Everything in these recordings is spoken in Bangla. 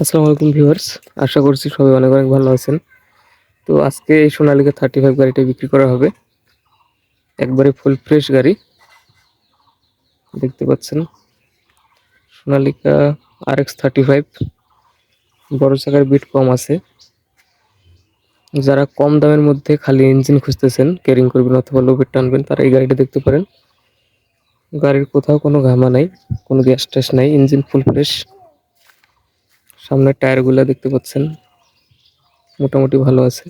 আসসালামু আলাইকুম ভিউয়ার্স, আশা করছি সবাই অনেক অনেক ভালো আছেন। তো আজকে এই সোনালিকা থার্টি ফাইভ গাড়িটা বিক্রি করা হবে। একবারে ফুল ফ্রেশ গাড়ি। দেখতে পাচ্ছেন, Sonalika R X thirty five বড় চাকার বিট কম আছে। যারা কম দামের মধ্যে খালি ইঞ্জিন খুঁজতেছেন ক্যারিং করবেন অথবা লোভের টানবেন, তারা এই গাড়িটা দেখতে পারেন। গাড়ির কোথাও কোনো ঘামা নাই, কোনো গ্যাস ট্যাস নাই ইঞ্জিন ফুল ফ্রেশ সামনের টায়ারগুলো দেখতে পাচ্ছেন। মোটামুটি ভালো আছে।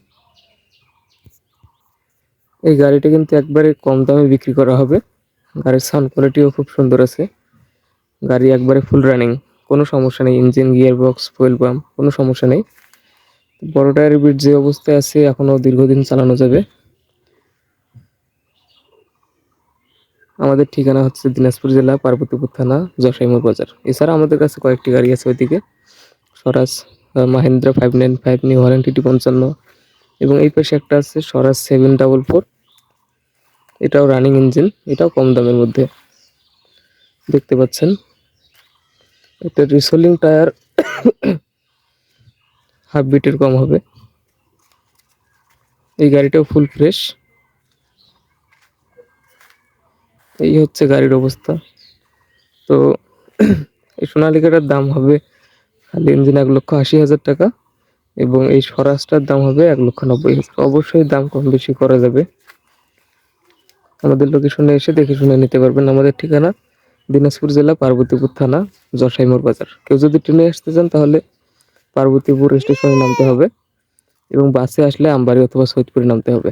এই গাড়িটা কিন্তু একবারে কম দামে বিক্রি করা হবে। গাড়ির সাউন্ড কোয়ালিটিও খুব সুন্দর আছে। গাড়ি একবারে ফুল রানিং কোনো সমস্যা নেই। Engine gear box fuel pump কোনো সমস্যা নেই। বড় টায়ারের বিট যে অবস্থায় আছে, এখনও দীর্ঘদিন চালানো যাবে। আমাদের ঠিকানা হচ্ছে দিনাজপুর জেলা, পার্বতীপুর থানা জশাইমুর বাজার। এছাড়া আমাদের কাছে কয়েকটি গাড়ি আছে ওইদিকে। Swaraj Mahindra five nine five new warranty টি পঞ্চান্ন এবং এই পাশে একটা আছে স্বরাজ সেভেন ডাবল ফোর এটাও রানিং ইঞ্জিন এটাও কম দামের মধ্যে। দেখতে পাচ্ছেন? এটা রিসোলিং টায়ার হাফ বিটের কম হবে। এই গাড়িটাও ফুল ফ্রেশ এই হচ্ছে গাড়ির অবস্থা। তো এই সোনালিকাটার দাম হবে খালি ইঞ্জিন এক লক্ষ আশি হাজার টাকা এবং এই স্বরাজটার দাম হবে এক লক্ষ নব্বই হাজার। অবশ্যই দাম কম বেশি করা যাবে। আমাদের লোকেশনে এসে দেখে শুনে নিতে পারবেন আমাদের ঠিকানা, দিনাজপুর জেলা পার্বতীপুর থানা জশাইমোর বাজার। কেউ যদি ট্রেনে আসতে চান তাহলে পার্বতীপুর স্টেশনে নামতে হবে এবং বাসে আসলে আমবাড়ি অথবা সৈয়দপুরে নামতে হবে।